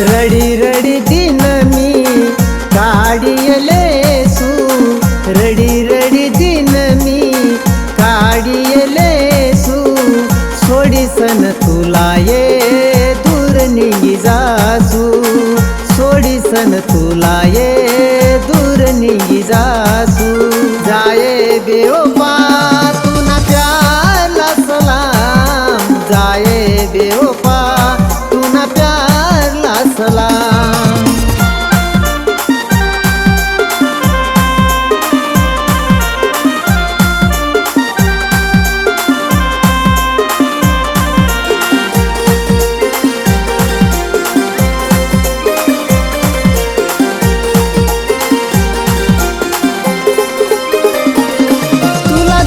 Ready ready दिन मी काढियले सू ready ready दिन मी काढियले सू सोडिसन तुला ये दूर निघी जासू सोडिसन तुला ये दूर जाये देवा तुना प्याला तुना प्या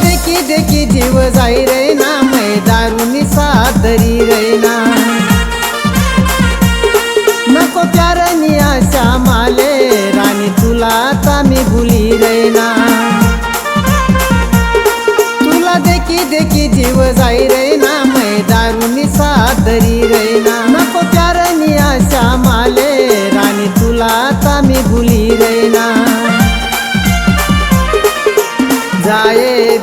देखी देखी जीव जाई रे ना मै दारुनी सादरी रे ना मी तुला देखी देखी जीव जाई रे मै दारुनी सादरी रे नको प्यार नि आशा माले राणी तुला आता मी भुली रे ना जाए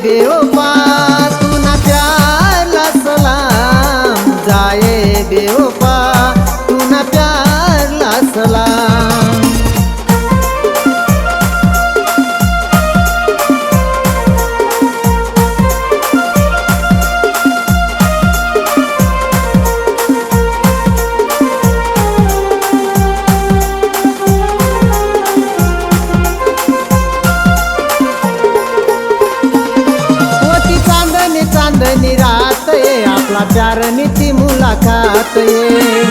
चारणीची आपला मुलाखत ये.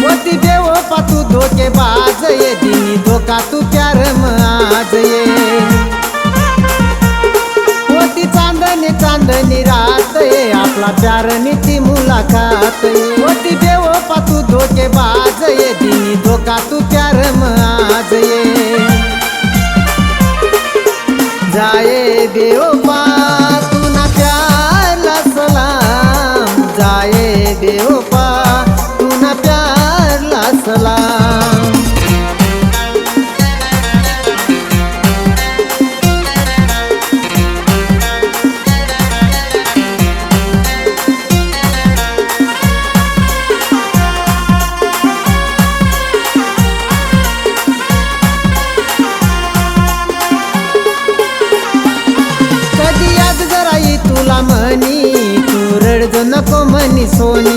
मोती देव पातू धोके बाज ये. दिनी धोका तू प्यार आज ये. मोती चांदणी चांदणी रात ये. आपला चारणीची नीती मुलाखत ये. मोती देव पातू धोके बाज ये. दिनी धोका तू प्यार आज ये. जाए देव पा जाए बेवफा तू ना कधी तुला म्हणी. नको मनी सोनी.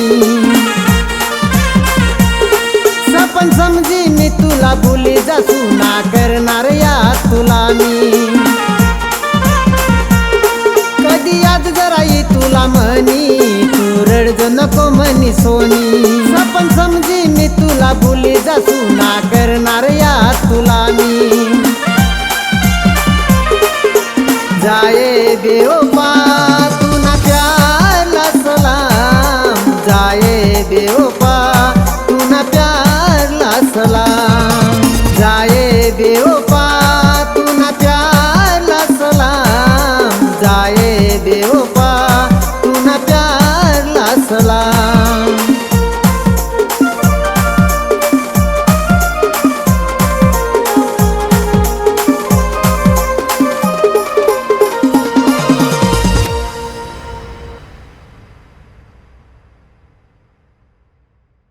सपन समजी मी तुला बोली जासू ना करणार या तुला मी. कधी याद जराई तुला म्हणी तू रडज नको मनी सोनी. सपन समजी मी तुला बोली जासू ना कर देवपा तुना तू ना प्यारला सलाम. जाए देवपा